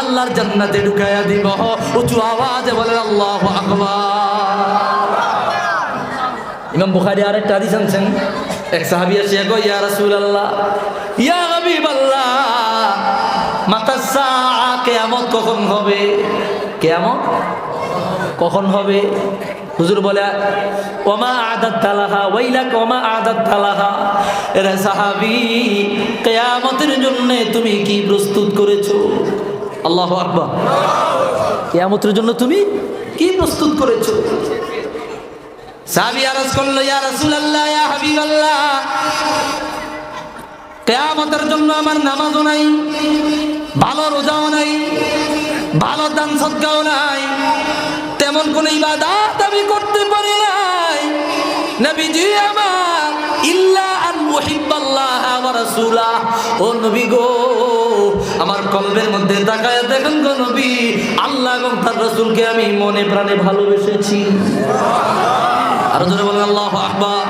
আল্লাহর জান্নাতে ঢুকাইয়া দিব। উঁচু আওয়াজে বলেন, আল্লাহ ইমাম বুখারি আরেকটা হাদিস আনছেন। এক সাহাবি এসে কই ইয়া রাসূলুল্লাহ, ইয়া হাবিবাল্লাহ মাতা সাআ, কিয়ামত কখন হবে? কেয়ামত? কখন হবে? হুজুর বলে, ওমা আদাত তালাহা ওইলা কমা আদাত তালাহা। এরা সাহাবি, কেয়ামতের জন্য তুমি কি প্রস্তুত করেছ? আল্লাহু আকবার। কিয়ামতের জন্য তুমি কি প্রস্তুত করেছ? সাহাবী আরজ করল, ইয়া রাসূলুল্লাহ কিয়ামতের জন্য আমার নামাজও নাই, ভালো রোজাও নাই, ভালো দান সদকাও নাই, তেমন কোন ইবাদত আমি করতে পারি নাই। নবীজি আমার, ইল্লা আন মুহিব্বাল্লাহ ওয়া রাসূলাহ। ও নবী গো আমার কলবের মধ্যে তাকায় দেখেন গো নবী, আল্লাহ এবং তার রাসূলকে আমি মনে প্রাণে ভালোবেসেছি। আরও জোরে বলেন, আল্লাহু আকবার।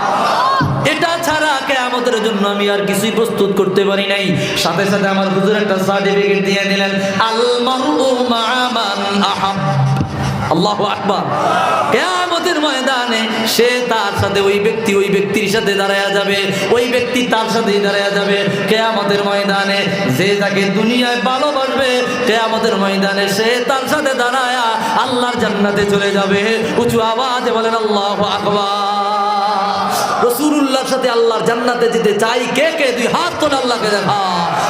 এটা ছাড়া কেয়ামতের জন্য আমি আর কিছুই প্রস্তুত করতে পারি নাই। সাথে সাথে আমার হুজুর একটা সার্টিফিকেট দিয়ে দিলেন আল মারউ মা মান আহাব। আল্লাহু আকবার। কেয়ামতের ময়দানে সে তার সাথে ওই ব্যক্তি ওই ব্যক্তির সাথে দাঁড়ায়া যাবে, ওই ব্যক্তি তার সাথেই দাঁড়ায়া যাবে। কেয়ামতের ময়দানে যে তাকে দুনিয়ায় ভালোবাসবে, কেয়ামতের ময়দানে সে তার সাথে দাঁড়ায়া আল্লাহর জান্নাতে চলে যাবে। উঁচু আওয়াজে বলেন, আল্লাহ আকবার। রসুল্লাহর সাথে আল্লাহর জান্নাতে যেতে চাই কে কে? দুই হাত তোলে আল্লাহকে দেখা।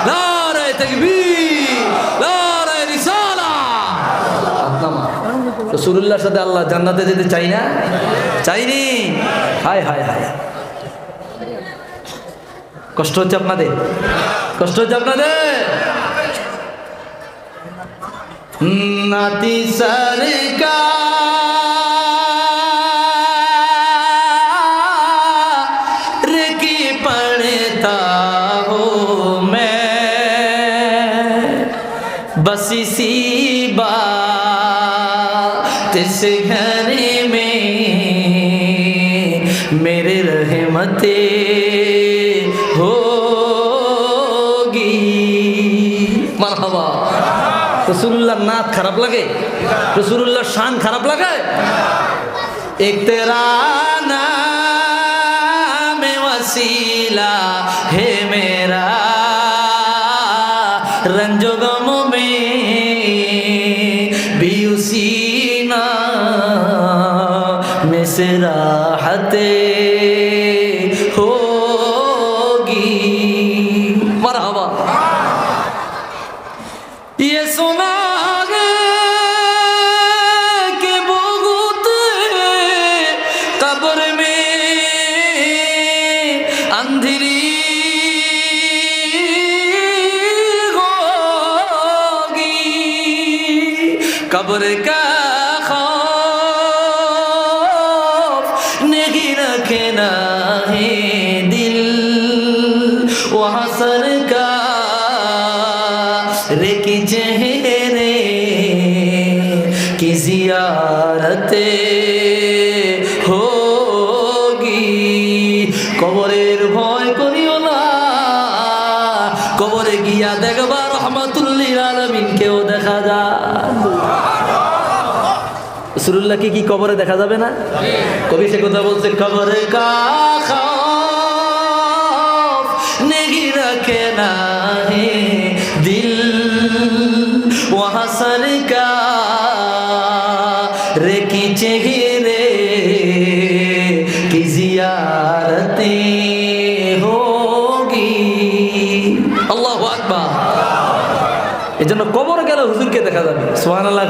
নারায়ে তাকবীর রসুল্লাহর সাথে আল্লাহ জান্নাতে যেতে চাই না? চাইনি। হায় হায় হায়। কষ্ট হচ্ছে আপনাদের? কষ্ট হচ্ছে আপনাদের? নাতি সারিকা রসুল্লাহর নাথ খারাপ লাগে? রসুল্লাহর শান খারাপ লাগে? তেরা হে মেরা রঞ্জগম মে বিউসি হাতে। কবরের ভয় করিও না। কবরে গিয়া দেখবা রহমতুল্লিল আলমিন কেউ দেখা যা সুরুল্লাহকে কি কবরে দেখা যাবে না? কবি সে কথা বলছে, কবরে নেগি রাখে না হে দিল ওহাসন কা চেহে রে দেখা যাবে সোহান আল্লাহ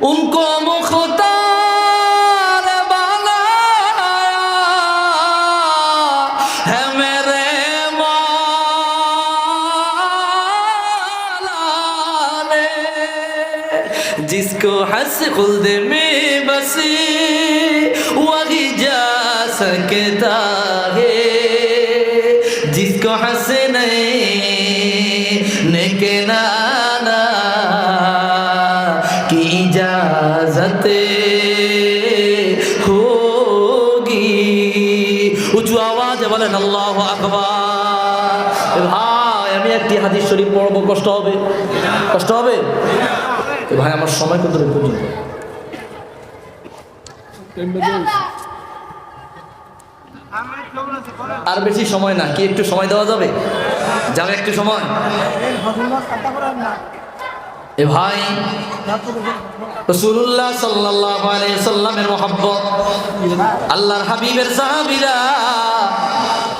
उनको मुख्तार बनाया है मेरे मौला ने जिसको हंस खुल्द में बसी वही जा सकता है जिसको हंसने নানা কি ইজাজতে হোগি উঁচু আওয়াজে বলেন আল্লাহ আকবার ভাই আমি একটি হাদিস শরীফ পড়ব কষ্ট হবে কষ্ট হবে ভাই আমার সময় কত পর্যন্ত আর বেশি সময় না, কি একটু সময় দেওয়া যাবে? যাবে একটু সময়। এ ভাই রসুল্লাহ সাল্লাহ সাল্লামের মোহাব্বত, আল্লাহর হাবিবের সাহাবিরা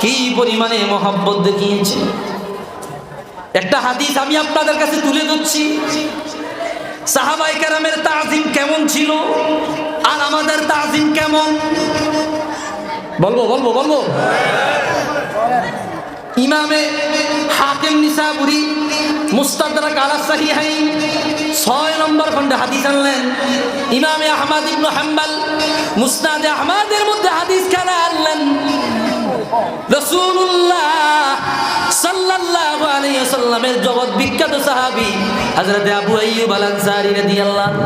কি পরিমাণে মোহাব্বত দেখিয়েছে? একটা হাদিস আমি আপনাদের কাছে তুলে ধরছি। সাহাবাই কেরামের তাজিম কেমন ছিল? আর আমাদের তাজিম কেমন? বলব বলব বলব। ইমামে হাকিম নিসাবুরি মুস্তাদরাক আলা সাহিহাইন ছয় নম্বর খণ্ডে হাদিস আনলেন। ইমামে আহমদ ইবনু হাম্বাল মুসনাদে আহমদের মধ্যে হাদিস খানা আনলেন। রসুল্লাহ সাল্লাল্লাহু আলাইহি ওয়াসাল্লামের জগৎ বিখ্যাত সাহাবী হযরত আবু আইয়ুব আল রাদিয়াল্লাহু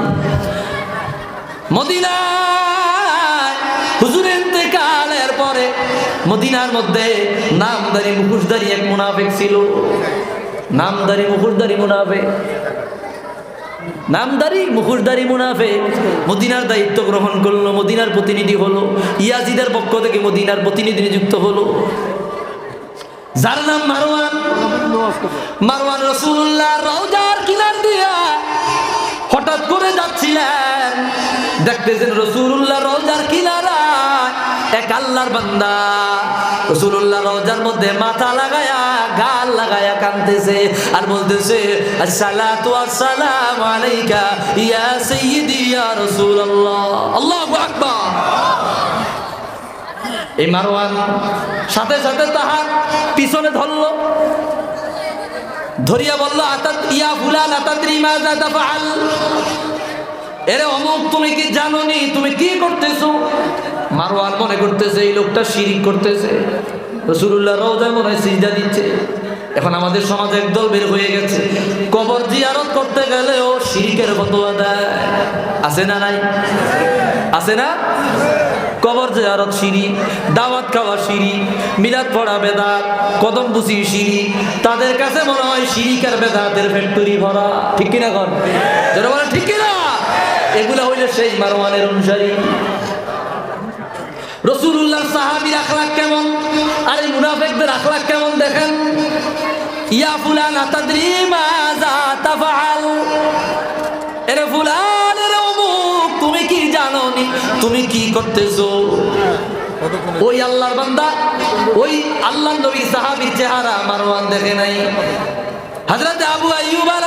মদিনায় হুজুরের পরে মদিনার মধ্যে নামদারি মুখোশধারী এক মুনাফিক ছিল। নামদারি মুখোশধারী মুনাফিক। নামদারি মুখোশধারী মুনাফে মদিনার দায়িত্ব গ্রহণ করল, মদিনার প্রতিনিধি হলো, ইয়াজিদের পক্ষ থেকে মদিনার প্রতিনিধি নিযুক্ত হলো। যার নাম মারওয়ান। মারওয়ান রসুল্লাহ রওজার কিনার দিয়া হঠাৎ করে যাচ্ছিলেন। দেখতেছেন রসুল্লাহ রওজার কিনারা এক আল্লাহর বান্দা। রসুল্লাহ রওজার মধ্যে মাথা লাগায়া, গাল লাগায়া কানতেছে আর বলতেছে, আসসালাতু আসসালামু আলাইকা ইয়া সাইয়্যিদি ইয়া রাসূলুল্লাহ। আল্লাহু আকবার। এই মারওয়ান সাথে সাথে তাহার পিছনে ধরলো। ধরিয়া বলল, আতাত, ইয়া ফুলান আতাদ্রি মাযা তাফআল এরে অমুক, তুমি কি জানোনি? তুমি কি করতেছো? মারওয়ান মনে করতেছে, এই লোকটা শিরিক করতেছে। রসুল্লাহ রওজায় মনে সিজদা দিচ্ছে। এখন আমাদের সমাজে একদল বের হয়ে গেছে। কবর জিয়ারত করতে গেলেও শিরিকের ফতোয়া দেয়। আছে না নাই? আছে না? কবর জিয়ারত সিঁড়ি দাওয়াত খাওয়া সিঁড়ি মিলাদ পড়া বেদাত, কদম বুসি সিঁড়ি তাদের কাছে মনে হয় শিরিকের বেদাতের ফ্যাক্টরি ভরা। ঠিক কিনা কর যারা বলে ঠিক এগুলা হইলে সেই মারওয়ানের অনুসারী। রসুল্লাহ সাহাবির কেমন? আর এই মুনাফেকদের কেমন দেখেন? ইয়া ফুলান তুমি কি জানো নি তুমি কি করতেছো? ওই আল্লাহর বান্দা, ওই আল্লাহ নবী সাহাবীর চেহারা মারওয়ান দেখে নাই। হযরত আবু আইয়ুব আল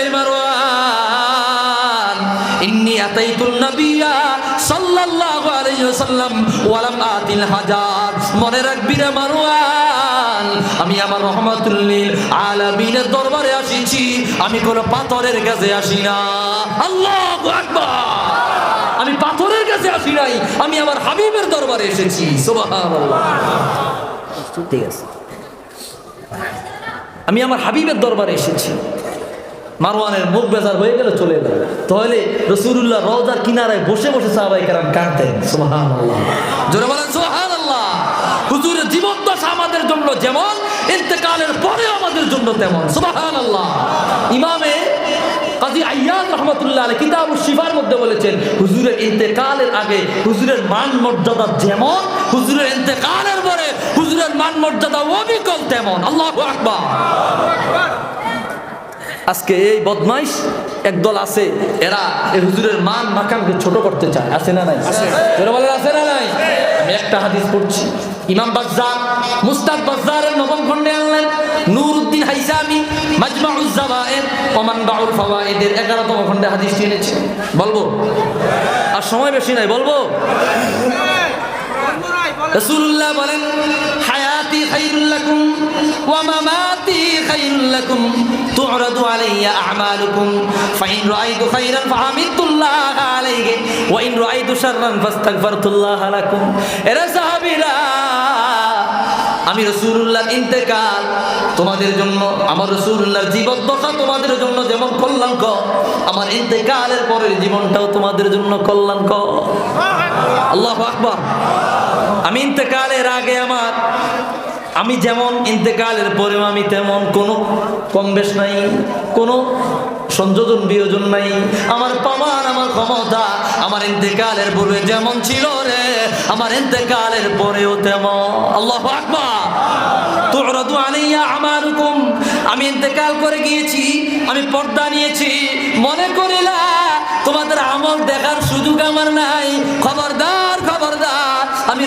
ইন্নি আতাইতুন নাবিয়া সাল্লাল্লাহু আলাইহি ওয়াসাল্লাম ওয়ালাম আতিল হাজার। মনে রাখবি রে মারওয়ান, আমি আমার রহমাতুল লিল আলামিনের দরবারে আসিছি, আমি কোন পাথরের কাছে আসি না। আল্লাহু আকবার। আমি পাথরের কাছে আসি নাই, আমি আমার হাবিবের দরবারে এসেছি। সুবহানাল্লাহ। ঠিক আছে। আমি আমার হাবিবের দরবারে এসেছি। মারওয়ানের মুখ বেজার হয়ে গেলে চলে গেল তাহলে রসুল্লাহ রওজার কিনারায় বসে বসে সাহাবাই কারাম কাঁদতেন। আল্লাহ জোরে বলেন সুবহান আল্লাহ হুজুরের জীবদ্দশা আমাদের জন্য যেমন, ইন্তেকালের পরে আমাদের জন্য তেমন। সুবহান আল্লাহ ইমামে কাজী আইয়াদ রহমতুল্লাহ আলী কিতাব শিফার মধ্যে বলেছেন, হুজুরের ইন্তেকালের আগে হুজুরের মান মর্যাদা যেমন, হুজুরের ইন্তেকালের পরে হুজুরের মান মর্যাদা অবিকল তেমন। আল্লাহ আকবার। আজকে এই বদমাইশ একদল আছে এরা এই হুজুরের মান মাকামকে ছোট করতে চায়। আছে না নাই? যারা বলেন আছে না নাই? আমি একটা হাদিস পড়ছি। ইমাম বাজ্জার মুস্তাদ বাজ্জারের নবম খণ্ডে আনলেন নূরউদ্দিন হাইসামি মাজমাউজ জাওয়ায়েদ ওমান বাউল ফাওয়ায়েদের 11তম খণ্ডে হাদিসটি এনেছে। বলব? আর সময় বেশি নাই বলব? রাসূলুল্লাহ বলেন হায়াতি খাইরুল লাকুম, ওয়া মামাতি খাইরুল লাকুম, তু'রাদু আলাইয়া আ'মালুকুম, ফাইন রাআইতু খাইরান ফাহামিদুল্লাহ আলাইহি, ওয়া ইন রাআইতু শাররান ফাস্তাগফারতুল্লাহ লাকুম। এরা সাহাবীরা আমি রসুল্লাহর ইন্তেকাল, তোমাদের জন্য, আমার রসুল্লাহর জীবদ্দশা তোমাদের জন্য যেমন কল্যাণকর, আমার ইন্তেকালের পরের জীবনটাও তোমাদের জন্য কল্যাণকর। আল্লাহ আকবর। আমি ইন্তেকালের আগে আমার, আমি যেমন ইন্তেকালের পরেও আমি তেমন কোনো কম বেশ নাই, কোনো সংযোজন বিয়োজন নাই। আমার পাওয়ার আমার ক্ষমতা, আমার ইন্তেকালের পূর্বে যেমন ছিল রে, আমার ইন্তেকালের পরেও তেমন। আল্লাহ আকবার। তুরাদু আমার আমারুকুম আমি ইন্তেকাল করে গিয়েছি, আমি পর্দা নিয়েছি। মনে করিলা তোমাদের আমল দেখার সুযোগ আমার নাই। খবরদার খবরদার। আমি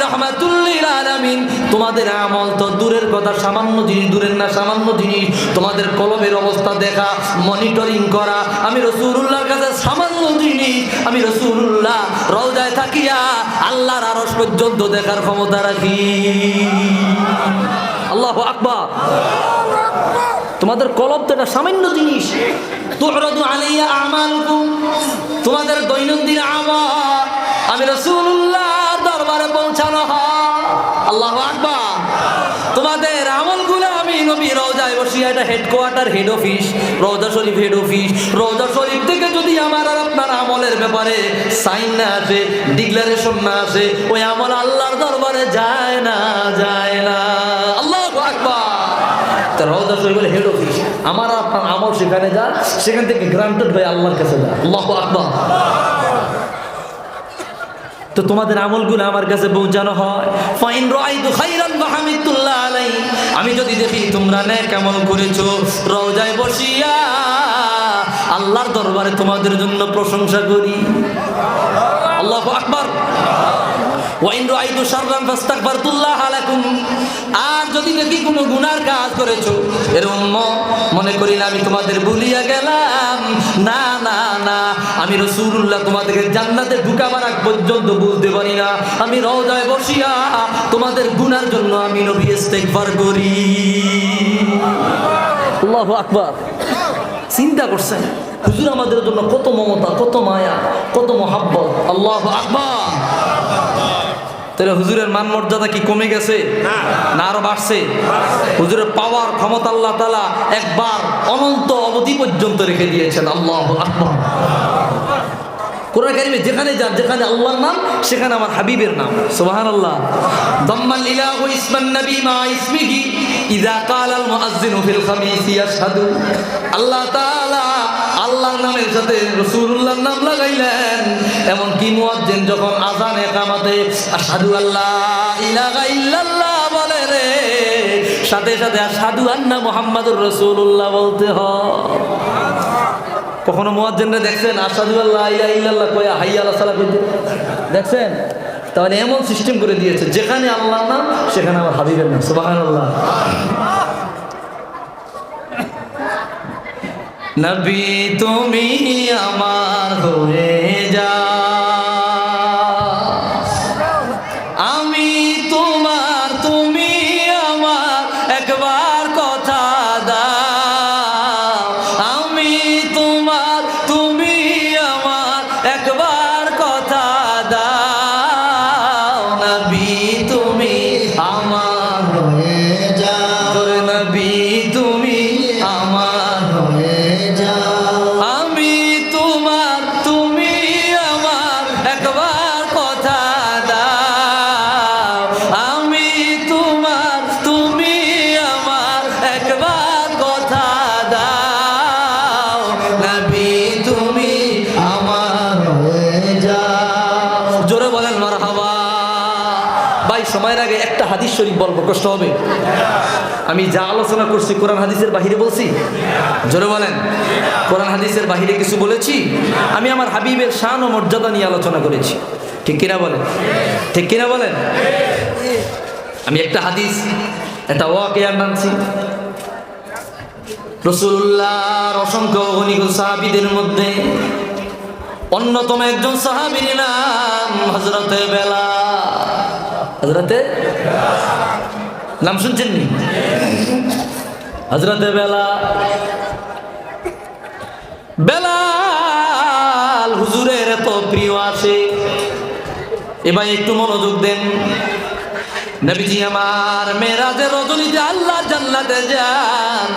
আলামিন, তোমাদের আমল তো দূরের কথা, সামান্য জিনিস দূরের না, সামান্য জিনিস। তোমাদের কলমের অবস্থা দেখা মনিটরিং করা। আমি রসুল্লাহর কাছে সামান্য জিনিস, আমি রসুল্লাহ রওজায় থাকিয়া আল্লাহর আরস পর্যন্ত দেখার ক্ষমতা রাখি। আল্লাহ আকবার। তোমাদের কলব তো এটা সামান্য জিনিস। তোমাদের দৈনন্দিন আমল। আমি হয় আল্লাহু আকবার। তোমাদের আমলগুলো আমি নবী রওজায় বসিয়া এটা হেডকোয়ার্টার হেড অফিস রওজা শরীফ হেড অফিস রওজা শরীফ থেকে যদি আমার আর আপনার আমলের ব্যাপারে সাইন না আসে ডিক্লারেশন না আসে, ওই আমল আল্লাহর দরবারে যায় না যায় না। আল্লাহু আকবার। রওজা শরীফের হেড অফিস আমার আপনার আমল সেখানে যা সেখান থেকে গ্রান্টেড হয়ে আল্লাহর কাছে যা আল্লাহু আকবার। তো তোমাদের আমলগুলো আমার কাছে পৌঁছানো হয়। ফাইন আমি যদি দেখি তোমরা নেক কেমন করেছ রওজায় বসিয়া আল্লাহর দরবারে তোমাদের জন্য প্রশংসা করি। আল্লাহু আকবর। আর যদি দেখি কোনো গুনার কাজ করেছ এরকম মনে করি না আমি তোমাদের ভুলিয়া গেলাম। না না না, আমি রসুল্লাহ তোমাদেরকে জান্নাতে ঢুকাবার আগ পর্যন্ত বুঝতে পারি না। আমি রওজায় বসিয়া তোমাদের গুনার জন্য আমি নবী ইস্তেগফার করি। আল্লাহু আকবার। চিন্তা করছেন? হুজুর আমাদের জন্য কত মমতা কত মায়া কত মহাব্বত। আল্লাহ আকবার। তাহলে হুজুরের মান মর্যাদা কি কমে গেছে না। আরও বাড়ছে? হুজুরের পাওয়ার ক্ষমতা আল্লাহ তালা একবার অনন্ত অবধি পর্যন্ত রেখে দিয়েছেন। আল্লাহ আকবার। কোরআন কারিমে যেখানে যান যেখানে আল্লাহর নাম সেখানে আমার হাবিবের নাম। সুবহান আল্লাহ দম্মাল ইলাহু ইসমান নবী মা ইসমিহি। ইযা কালাল মুআজ্জিনু ফিল খামিসি ইয়াশহাদু। আল্লাহ তাআলা আল্লাহর নামের সাথে রাসূলুল্লাহর নাম লাগাইলেন। এমন কি মুয়াজ্জিন যখন আযান একামতে আশহাদু আল্লাহ ইল্লাল্লাহ বলে রে, সাথে সাথে সাধু আন্না মুহাম্মাদুর রাসূলুল্লাহ বলতে হয়। কখনো মুয়াজ্জিনরা দেখছেন আসাদু আল্লাহ ইলা ইল্লাল্লাহ কয়া হাইয়া আল্লাহ সালা কইতে দেখছেন? তাহলে এমন সিস্টেম করে দিয়েছে, যেখানে আল্লাহ নাম, সেখানে আমার হাবিবের নাম, সুবহানাল্লাহ। নবী তুমি আমার হয়ে যা হাদিস শরীফ বলব, কষ্ট হবে। আমি যা আলোচনা করছি কোরআন হাদিসের বাহিরে বলছি? জোরে বলেন। কোরআন হাদিসের বাহিরে কিছু বলেছি? আমি আমার হাবিবের শান ও মর্যাদা নিয়ে আলোচনা করেছি। ঠিক কিনা বলেন? ঠিক কিনা বলেন? আমি একটা হাদিস, একটা ওয়াকে আনছি রসুল্লাহর অসংখ্য গণিক সাহাবিদের মধ্যে অন্যতম একজন সাহাবীর নাম হজরতে বেলা হজরতে নাম শুনছেন নি? হজরতে বেলা, বেলাল হুজুরের এত প্রিয় আসে। এবার একটু মনোযোগ দেন। নবীজি আমার মেরাজের রজনীতে আল্লাহর জান্নাতে যান।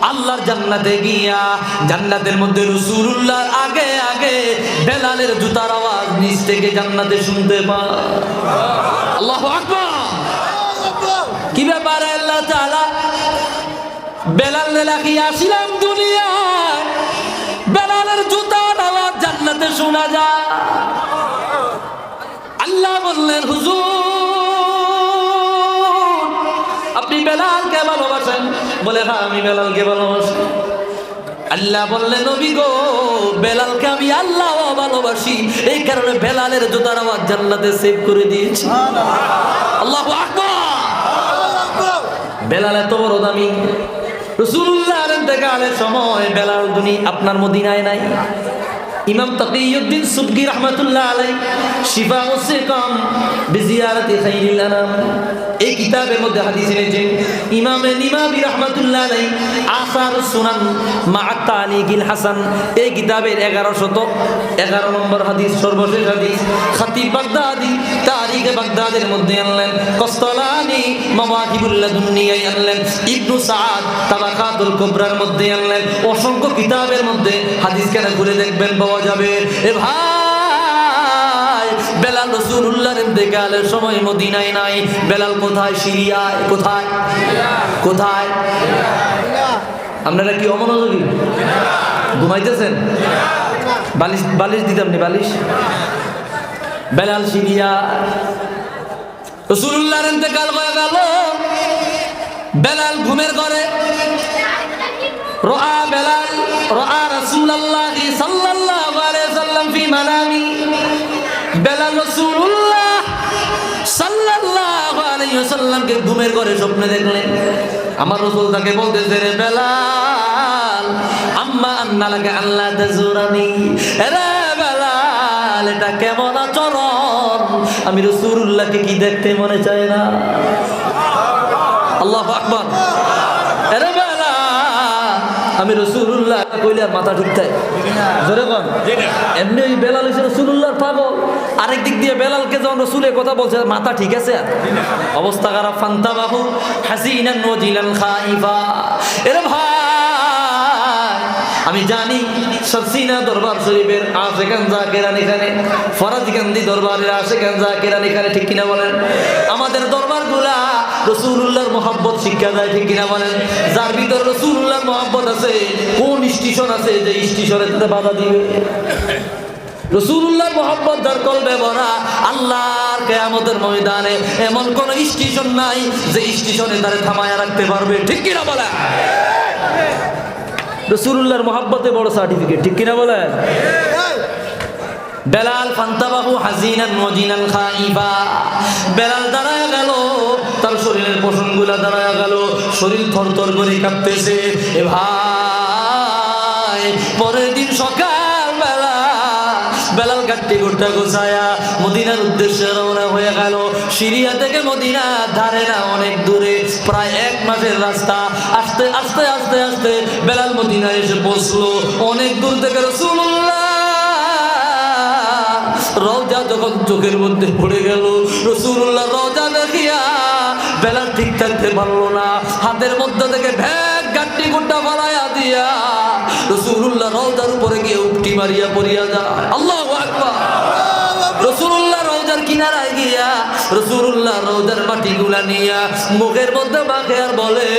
আল্লাহর জান্নাতে গিয়া জান্নাতের মধ্যে রসুল্লাহর আগে আগে বেলালের জুতার আওয়াজ নিচ থেকে জান্নাতে শুনতে পান আল্লাহ কি ব্যাপারে আল্লাহ বেলাল আসিলাম দুনিয়ায়, বেলালের জুতার আওয়াজ জান্নাতে শোনা আল্লাহ বললেন, হুজুর আপনি বেলালকে ভালোবাসেন? বলে হ্যাঁ আমি বেলালকে ভালোবাসি। আল্লাহ বললেন, নবী গো, বেলালকে আমি আল্লাহ ভালোবাসি। এই কারণে বেলালের জুতার আমার জান্নাতে সেভ করে দিয়েছি। আল্লাহু বেলাল এত বড় দামি। রসুল্লাহ সময় বেলাল দুনি আপনার মদিনায় নাই। ইমাম তাকিউদ্দিন সুবকি রহমাতুল্লাহ আলাই শিফা ও সিকাম বিজিয়ারাতি খাইরিল আনাম এই কিতাবের মধ্যে হাদিস এনেছেন ইমাম নিমাবি রহমাতুল্লাহ আলাই আসার সুনান মা তালিকিল হাসান। এই কিতাবের এগারো শত, এগারো নম্বর হাদিস, সর্বশেষ হাদিস, খাতিব বাগদাদি, তারিখে বাগদাদের মধ্যে আনলেন, কস্তলানি মাওয়াহিবুল্লাহ দুনিয়ায় আনলেন, ইবনু সাদ তাবাকাতুল কুবরার মধ্যে আনলেন, অসংখ্য কিতাবের মধ্যে হাদিস কেন ঘুরে দেখবেন পাওয়া যাবে। এ ভাই, বেলাল সময় মদিনায় নাই। বেলাল কোথায়? সিরিয়ায়। কোথায়? কোথায়? আপনারা কি অমনোযোগী? ঘুমাইতেছেন? বালিশ বালিশ দিতাম নি, বালিশ? বেলাল সিরিয়া। হয়ে গেল। বেলাল ঘুমের ঘরে। রোয়া বেলাল সাল্লাম ফি মানামি। বেলাল রাসূলুল্লাহ সাল্লাল্লাহু আলাইহি সাল্লামকে ঘুমের ঘরে স্বপ্নে দেখলেন আমার রাসূল তাকে বলতেছে, রে বেলাল, আম্মা আন্না লাকা আল্লাহ তাজুরানি। রে বেলাল, এটা কেমন আচরণ? আমি রাসূলুল্লাহকে কি দেখতে মনে চায় না? আল্লাহু আকবার। আরে বেলা আমি রসুল্লাহ কইলে আর মাথা ঢুকতে জোরে কন। এমনি ওই বেলাল হয়েছে রসুল্লাহর পাগল। আরেক দিক দিয়ে বেলালকে যখন রসুলের কথা বলছে, মাথা ঠিক আছে আর? অবস্থা খারাপ। ফান্তা বাহু হাসিনান ওয়াজিলান খাইফা। এরে ভাই! আমি জানি, সরসিনা দরবার শরীফের আশেখান জাকেরান এখানে ফরাজগান্ধী দরবারের আশেখান জাকেরান এখানে ঠিক কিনা বলেন? আমাদের দরবারগুলা রসুল্লাহর মোহাব্বত শিক্ষা দেয়, ঠিক কিনা বলেন? যার ভিতর রসুল্লাহর মোহাব্বত আছে, কোন স্টেশন আছে যে স্টেশনে তাতে বাধা দিবে? রসুল্লাহ মোহাম্মদ যার কলবে ভরা, আল্লাহর কেয়ামতের ময়দানে এমন কোন স্টেশন নাই যে স্টেশনে তারে থামায়া রাখতে পারবে, ঠিক কিনা বলে রসুল্লাহর মহাব্বতে বড় সার্টিফিকেট ঠিক কিনা বলে বেলাল ফান্তাবাহু হাজিনান মজিনান খাইবা। বেলাল দাঁড়ায় গেল তার শরীরের পোষণগুলা দাঁড়ায় গেল শরীর থরথর করে কাঁপতেছে। এ ভাই পরের দিন সকাল বেলাল কাটটি গোটা গোছায়া মদিনার উদ্দেশ্যে রওনা হয়ে গেল। সিরিয়া থেকে মদিনা ধারে না অনেক দূরে, প্রায় এক মাসের রাস্তা। আস্তে আস্তে আস্তে আস্তে বেলাল মদিনা এসে বসল অনেক দূর থেকে রসুল্লাহ রওজা যখন চোখের মধ্যে পড়ে গেল রসুল্লাহ রওজা বেলা ঠিক থাকতে পারল না। হাতের মধ্যে থেকে ভ্যাগ গাট্টি গুড্ডা ফালাইয়া দিয়া রসুল্লাহ রওজার উপরে গিয়ে উঠটি মারিয়া পড়িয়া যায়। আল্লাহ আকবার। রসুল্লাহ রওজার কিনারায় গিয়া রসুল্লাহ রওজার মাটি গুলা নিয়া মুখের মধ্যে মাখে আর বলে,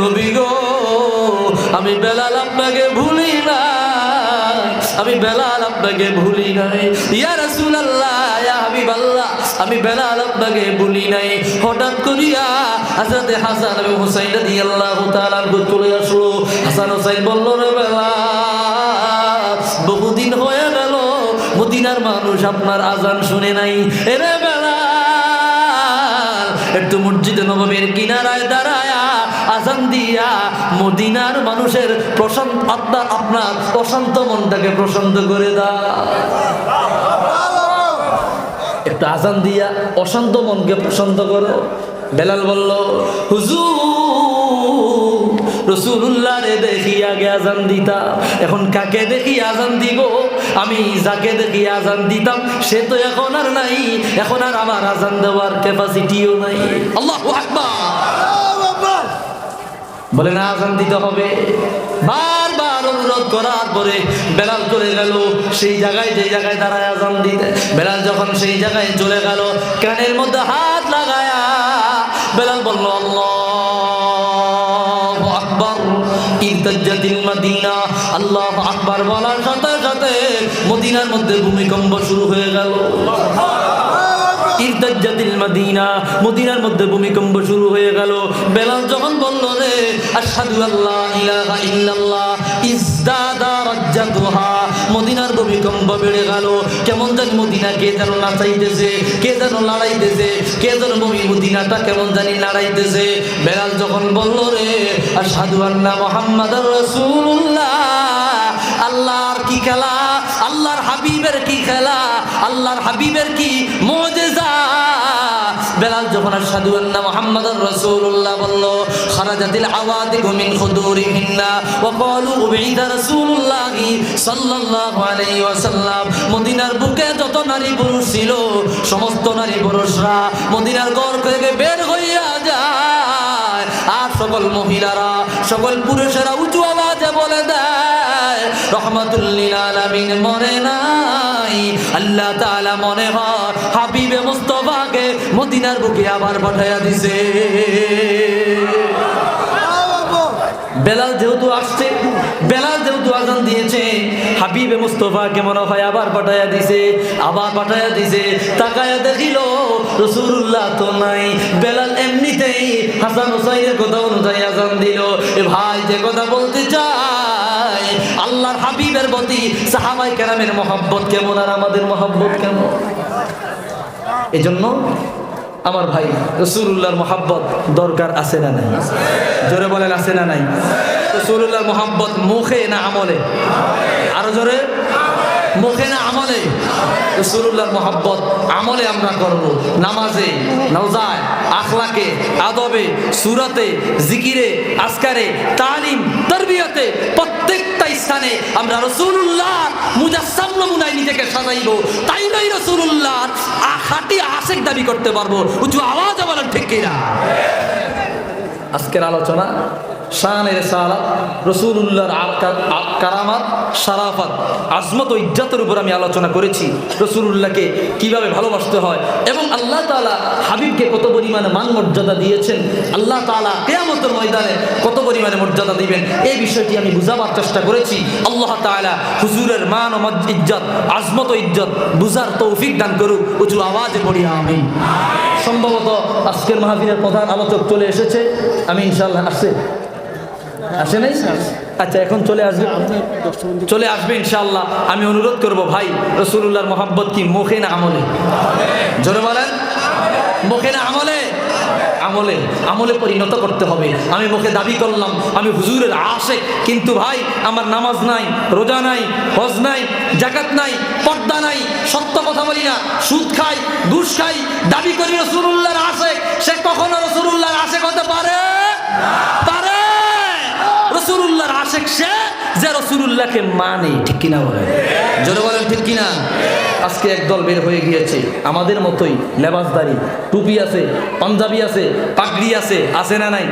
নবী গো, আমি বেলাল আপনাকে ভুলি না আমি বেলাল আপনাকে ভুলি নাই। ইয়া রাসূলুল্লাহ, ইয়া হাবিবাল্লাহ। আমি বেলাল আপনাকে বলি নাই। হঠাৎ করিয়া হযরত হাসান এবং হুসাইন রাদিয়াল্লাহু তাআলা চলে আসলো। হাসান হুসাইন বলল, রে বেলাল বহুদিন হয়ে গেল, মদিনার মানুষ আপনার আজান শুনে নাই। এরে বেলাল একটু মসজিদে নবমীর কিনারায় দাঁড়ায়া আজান দিয়া মদিনার মানুষের প্রশান্ত, আপনার আপনার প্রশান্ত মনটাকে প্রশান্ত করে দা একটু আজান দিয়া অশান্ত মনকে প্রশান্ত করো। বেলাল বলল হুজুর রসুল্লাহ রে দেখি আগে আজান দিতাম। এখন কাকে দেখি আজান দিব? আমি যাকে দেখি আজান দিতাম সে তো এখন আর নাই। এখন আর আমার আজান দেওয়ার ক্যাপাসিটিও নাই। আল্লাহ আকবার। বলে না আজান দিতে হবে। বারবার করার পরে বেলাল চলে গেল। সেই জায়গায় যে জায়গায় দাঁড়ায় আজান দিতে। বেলাল যখন সেই জায়গায় চলে গেল, কানের মধ্যে হাত লাগায়া বেলাল বলল, আল্লাহ আকবর। ইরতাজ্জাতিল মদিনা। আল্লাহ আকবার বলার সাথে সাথে মদিনার মধ্যে ভূমিকম্প শুরু হয়ে গেল। ইরতাজ্জাতিল মদিনা, মদিনার মধ্যে ভূমিকম্প শুরু হয়ে গেল। বেলাল যখন বলল রে, আশহাদু আল্লাহ ইলাহা ইল্লাল্লাহ। মদিনার ভূমিকম্প বেড়ে গেল। কেমন জানি মদিনা কে যেন নাচাইতেছে, কে যেন লড়াইতেছে, কে যেন ভূমি মদিনাটা কেমন জানি লড়াইতেছে। যখন বলল, রে, আশহাদু আন্না মুহাম্মাদুর রাসূলুল্লাহ। আল্লাহর কি খেলা? আল্লাহর হাবিবের কি খেলা? আল্লাহর হাবিবের কি মজেজা বেলাল যখন আশহাদু আন্না মুহাম্মাদুর রাসূলুল্লাহ বলল, খারাজাতিল আওয়াদিক মিন খুদুরিহিন্না ওয়া ক্বালু উবিদা রাসূলুল্লাহ সাল্লাল্লাহু আলাইহি ওয়াসাল্লাম। মদিনার বুকে যত নারী পুরুষ ছিল, সমস্ত নারী পুরুষরা মদিনার ঘর থেকে বের হইয়া যায়। আর সকল মহিলারা, সকল পুরুষেরা উঁচু আওয়াজে বলে দেয় রহমাতুল্লিল আলামিন মরে নাই। আল্লাহ তাআলা মনে হয় হাবিবে মুস্তফাকে মদিনার বুকে আবার পাঠাইয়া দিছে। বেলাল যেহেতু আসছে, বেলাল যেহেতু আজান দিয়েছে, হাবিবে মুস্তফাকে মনে হয় আবার পাঠাইয়া দিছে, আবার পাঠাইয়া দিছে, তাকায়া দেখিল রসুল্লাহ তো নাই। বেলাল এমনিতেই হাসান হুসাইনের কথা অনুযায়ী আজান দিল। ভাই, যে কথা বলতে চাই, আল্লাহর হাবিবের প্রতি সাহাবাই কেরামের মহব্বত কেমন আর আমাদের মহব্বত কেমন? এজন্য আমার ভাই রসুল্লাহর মোহাব্বত দরকার আছে না নাই? জোরে বলেন আছে না নাই? রসুল্লাহর মোহাব্বত মুখে না আমলে? আরও জোরে? মুখে না আমলে? রসুল্লাহর মোহাব্বত আমলে আমরা করব। নামাজে নওজায় আখলাকে, আদবে, সুরাতে, জিকিরে আসকারে তালিম, তরবিয়তে প্রত্যেকটা স্থানে আমরা রসুল্লাহ মুজাসসাম নমুনায় নিজেকে সাজাইব। তাই নয় রসুল্লাহ খাটি আশেক দাবি করতে পারব। উঁচু আওয়াজ বলেন ঠিক কিনা? আজকের আলোচনা শানের সালাত রসুল্লাহর কারামাত সারাফাত। আজমত ও ইজ্জাতের উপর আমি আলোচনা করেছি রসুল্লাহকে কীভাবে ভালোবাসতে হয় এবং আল্লাহ তালা হাবিবকে কত পরিমাণে মান মর্যাদা দিয়েছেন, আল্লাহ তাআলা কেয়ামতের ময়দানে কত পরিমাণে মর্যাদা দিবেন, এই বিষয়টি আমি বুঝাবার চেষ্টা করেছি। আল্লাহ তাআলা হুজুরের মান ও ইজ্জত, আজমত ও ইজ্জত বুঝার তৌফিক দান করুক, উঁচু আওয়াজে পড়ি আমি সম্ভবত আজকের মাহফিলের প্রধান আলোচক চলে এসেছে, আমি ইনশাল্লাহ আসছে। আসে নাই? আচ্ছা এখন চলে আসবে। চলে আসবে ইনশাল্লাহ আমি অনুরোধ করব, ভাই রসুল্লাহর মোহাব্বত কি? মুখে না আমলে? জোরে বলেন। মুখে না আমলে? আমলে। আমলে পরিণত করতে হবে। আমি মুখে দাবি করলাম, আমি হুজুরের আশে। কিন্তু ভাই, আমার নামাজ নাই, রোজা নাই, হজ নাই জাকাত নাই, পর্দা নাই, সত্য কথা বলি না। সুদ খাই, ঘুষ খাই, দাবি করি রসুল্লাহর আসে সে কখনো রসুল্লাহর আশে হতে পারে? পারে রসুল্লাহর আশেক সে যে রসুল্লাহকে মানে ঠিক কিনা বলেন? জোরে বলেন, ঠিক কিনা? আজকে একদল বের হয়ে গিয়েছে। আমাদের মতোই লেবাসদারি, টুপি আছে, পাঞ্জাবি আছে, পাগড়ি আছে আছে না নাই?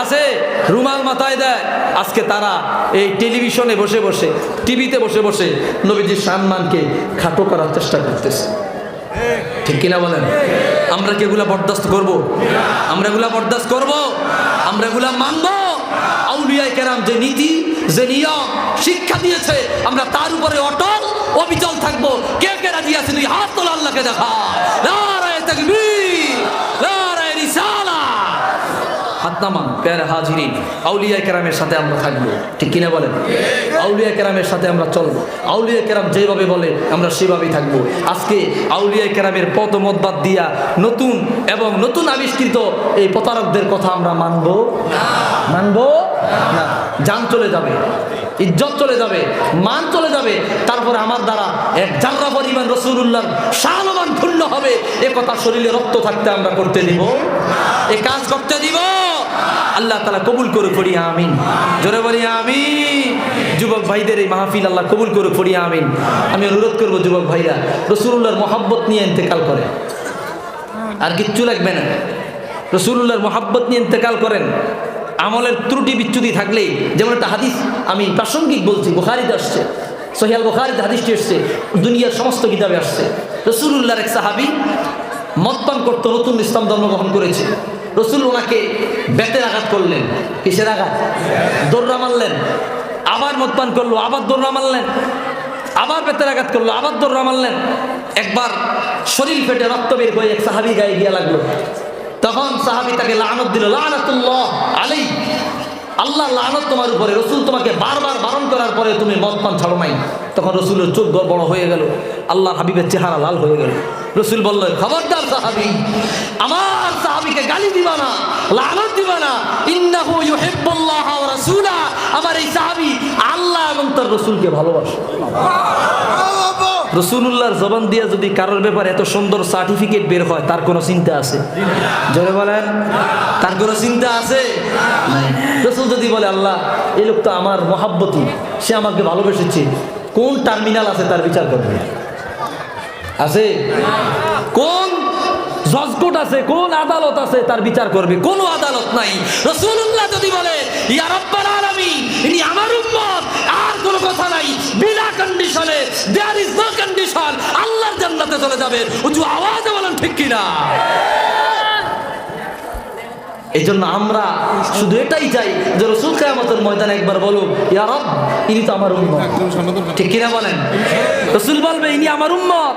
আছে? রুমাল মাথায় দেয়। আজকে তারা এই টেলিভিশনে বসে বসে, টিভিতে বসে বসে নবীজির সম্মানকে খাটো করার চেষ্টা করতেছে। ঠিক কিনা বলেন? আমরা কি এগুলা বরদাস্ত করব? আমরা এগুলা বরদাস্ত করব? আমরা এগুলা মানব? আউলিয়ায় কেরাম যে নীতি, যে নিয়ম, শিক্ষা দিয়েছে, আমরা তার উপরে অটল, অবিচল থাকব। কে কে রাজি আছে? তুই হাত তোলা আল্লাহকে দেখা। নারায় তাকবীর নারায়ে রিসালাত হাত নামান হাজিরিন আউলিয়া কেরামের সাথে আমরা থাকব। ঠিক কিনা বলেন? আউলিয়া কেরামের সাথে আমরা চলবো। আউলিয়া কেরাম যেভাবে বলে, আমরা সেভাবেই থাকব। আজকে আউলিয়া কেরামের পদ মতবাদ দিয়া নতুন এবং নতুন আবিষ্কৃত এই প্রতারকদের কথা আমরা মানবো? মানবো? না যান চলে যাবে, ইজ্জত চলে যাবে, মান চলে যাবে। তারপরে আমার দ্বারা এক জার্রা পরিমাণ রসুল্লাহর শাহমান ক্ষুণ্ণ হবে, এ কথা শরীরে রক্ত থাকতে আমরা করতে দিব। এ কাজ করতে দিব। আল্লাহ তালা কবুল করে পড়ি, আমিন। জোরে বলি যুবক ভাইদের এই মাহফিল আল্লাহ কবুল করে পড়ি, আমিন। আমি অনুরোধ করব যুবক ভাইরা রসুল্লাহর মোহাব্বত নিয়ে ইন্তেকাল করে আর কিচ্ছু লাগবে না। রসুল্লাহর মোহাব্বত নিয়ে ইন্তেকাল করেন। আমলের ত্রুটি বিচ্যুতি থাকলেই, যেমন একটা হাদিস আমি প্রাসঙ্গিক বলছি, বুখারিতে আসছে। সহিয়াল বুখারিতে হাদিসটি এসছে, দুনিয়ার সমস্ত কিতাবে আসছে। রসুল্লাহর এক সাহাবি মতপান করতে নতুন ইসলাম ধর্ম গ্রহণ করেছে। রসুল ওনাকে বেতের আঘাত করলেন। কিসের আঘাত? দৌড়া মারলেন। আবার মতপান করল, আবার দৌড়া মারলেন। আবার বেতের আঘাত করল, আবার দৌড়া মারলেন। একবার শরীর ফেটে রক্ত বের হয়ে এক সাহাবি গায়ে গিয়া লাগল। তখন সাহাবি তাকে লানত দিল, লানাতুল্লাহ আলাই আল্লাহ লানত তোমার উপরে, রসুল তোমাকে বারবার বারণ করার পরে তুমি মদ পান ছাড়ো নাই। তখন রসুলের চোখ বড় হয়ে গেল। আল্লাহ হাবিবের চেহারা লাল হয়ে গেল। রসুল বলল খবরদার সাহাবি, আমার সাহাবিকে গালি দিবা না না। ইন্নাহু ইউহিব্বুল্লাহ ওয়া রাসূলা। আমার এই সাহাবি আল্লাহ এবং তার রসুলকে ভালোবাসে। রসুল্লাহর জবান দিয়ে যদি কারোর ব্যাপারে এত সুন্দর সার্টিফিকেট বের হয়, তার কোনো চিন্তা আছে? জোরে বলেন। তার কোনো চিন্তা আছে? রসুল যদি বলে, আল্লাহ, এই লোক তো আমার মহাব্বতী, সে আমাকে ভালোবেসেছে, কোন টার্মিনাল আছে তার বিচার করবে? আছে? কোন জজকোট আছে কোন আদালত আছে তার বিচার করবে? কোন আদালত নাই। রসুল্লাহ যদি বলে ইয়া রব্বাল আলামিন ইনি আমার উম্মত আর কোনো কথা নাই। বিনা কন্ডিশনে দেয়ার ইজ নো কন্ডিশন আল্লাহর জান্নাতে চলে যাবে। উঁচু আওয়াজে বলেন ঠিক কিনা? এই জন্য আমরা শুধু এটাই চাই যে রসুল কেয়ামতের ময়দানে একবার বলুক ইয়া রব ইনি তো আমার উম্মত। ঠিক কিনা বলেন? রসুল বলবে ইনি আমার উম্মত।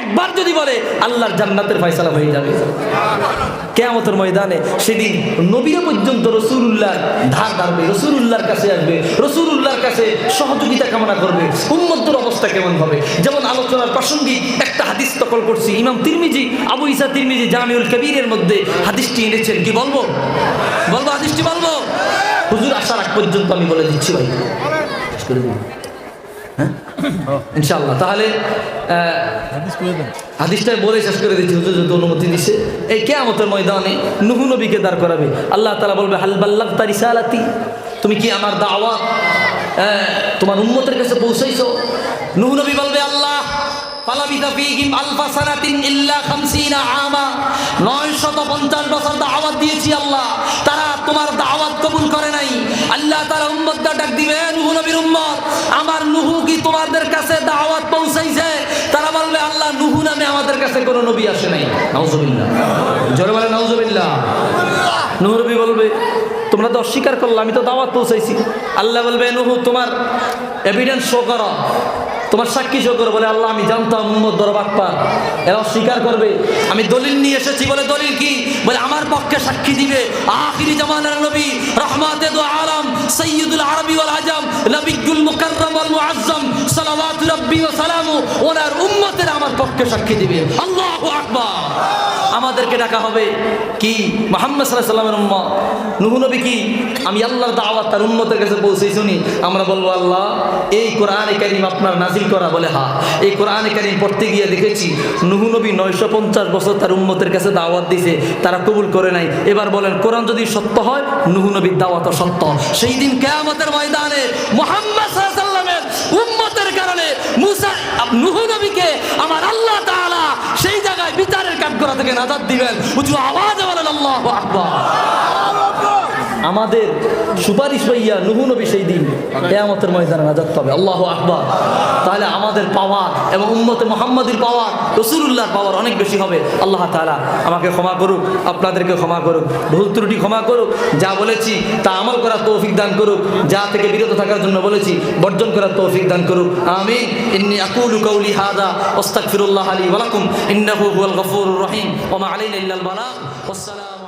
একবার যদি বলে, আল্লাহর জান্নাতের ফয়সালা হয়ে যাবে। কেয়ামতের ময়দানে সেদিন নবীরা পর্যন্ত রসুল্লাহ ধার ধারবে রসুল্লাহর কাছে আসবে রসুল্লাহর কাছে সহযোগিতা কামনা করবে, উম্মতের অবস্থা কেমন হবে? যেমন আলোচনার প্রাসঙ্গিক একটা হাদিস তকল করছি, ইমাম তিরমিজি, আবু ইসা তিরমিজি, জামিউল কবিরের মধ্যে হাদিসটি এনেছেন। কি বলব? বলব হাদিসটি বলব? হুজুর আসার আগ পর্যন্ত আমি বলে দিচ্ছি ভাই। করে ইনশাল্লাহ তাহলে হাদিসটা বলে শেষ করে দিচ্ছি হুজুর যদি অনুমতি দিছে। এই কেয়ামতের ময়দানে নুহু নবীকে দাঁড় করাবে। আল্লাহ তালা বলবে হাল বাল্লাহ তার ইসালাতি তুমি কি আমার দাওয়া তোমার উম্মতের কাছে পৌঁছাইছো? নুহু নবী বলবে আল্লাহ খামসিনা আমা। 950 বছর দাওয়াত দিয়েছি আল্লাহ। তারা তোমার দাওয়াত কবুল করে নাই। আল্লাহ তারা উম্মতটা ডাক দিবে নুহু নবীর উম্মত আমার নুহু কি তোমাদের কাছে দাওয়াত পৌঁছাইছে? তারা বলবে আল্লাহ নুহু নামে আমাদের কাছে কোনো নবী আসে নাই। নাউজুবিল্লাহ। জোরে বলে নাউজুবিল্লাহ। নুহু নবী বলবে তোমরা তো অস্বীকার করল আমি তো দাওয়াত পৌঁছাইছি। আল্লাহ বলবে নুহু তোমার এভিডেন্স শো করো। তোমার সাক্ষী শো করো বলে, আল্লাহ, আমি জানতাম উম্মত বড় বাপ্পা এরা অস্বীকার করবে। আমি দলিল নিয়ে এসেছি বলে, দলিল কি? বলে, আমার পক্ষে সাক্ষী দিবে আখিরি জামানার নবী, রহমাতে দো আলম, সৈয়দুল আরবি ওয়াল আজম নবিগুল মুকাররম ওয়াল মুআজ্জম, সালাওয়াতু রাব্বি ওয়া সালামু, ওনার উম্মতের আমার পক্ষে সাক্ষী দিবে। আল্লাহু আকবার। আমাদেরকে ডাকা হবে কি? মোহাম্মদ সাল্লাহ সাল্লামের উম্মত। নুহু নবী কি? আমি আল্লাহর দাওয়াত তার উম্মতের কাছে পৌঁছে শুনি। আমরা বলব, আল্লাহ, এই কোরআনে কারিম আপনার নাজিল করা বলে, হা, এই কোরআনে কারিম পড়তে গিয়ে দেখেছি, নুহু নবী নয়শো পঞ্চাশ বছর তার উম্মতের কাছে দাওয়াত দিছে, তারা কবুল করে নাই। এবার বলেন, কোরআন যদি সত্য হয়, নুহু নবীর দাওয়াত সত্য সেই দিন কেয়ামতের ময়দানে মোহাম্মদ সাল্লামের কারণে নুহু নবীকে আমার আল্লাহ তাআলা সেই জায়গায় বিচারের কাজ করা থেকে নাজাত দিবেন। উঁচু আওয়াজ বলেন আল্লাহ আকবার। আমাদের সুপারিশ হইয়া নুহু নবী সেই দিন কেয়ামতের ময়দানে নাজাত পাবে। আল্লাহ আকবার। তাহলে আমাদের পাওয়ার এবং উম্মতে মোহাম্মদের পাওয়ার রসুল্লাহর পাওয়ার অনেক বেশি হবে। আল্লাহ তাআলা আমাকে ক্ষমা করুক, আপনাদেরকে ক্ষমা করুক, ভুল ত্রুটি ক্ষমা করুক, যা বলেছি তা আমল করার তৌফিক দান করুক, যা থেকে বিরত থাকার জন্য বলেছি বর্জন করার তৌফিক দান করুক। আমি ইন্নি আকুলু কাউলি হাদা আস্তাগফিরুল্লাহ লি ওয়া লাকুম। ইন্নাহু হুয়াল গফুরুর রহিম। ওয়া মা আলাইনা ইল্লাল বালাগ ওয়াসসালামু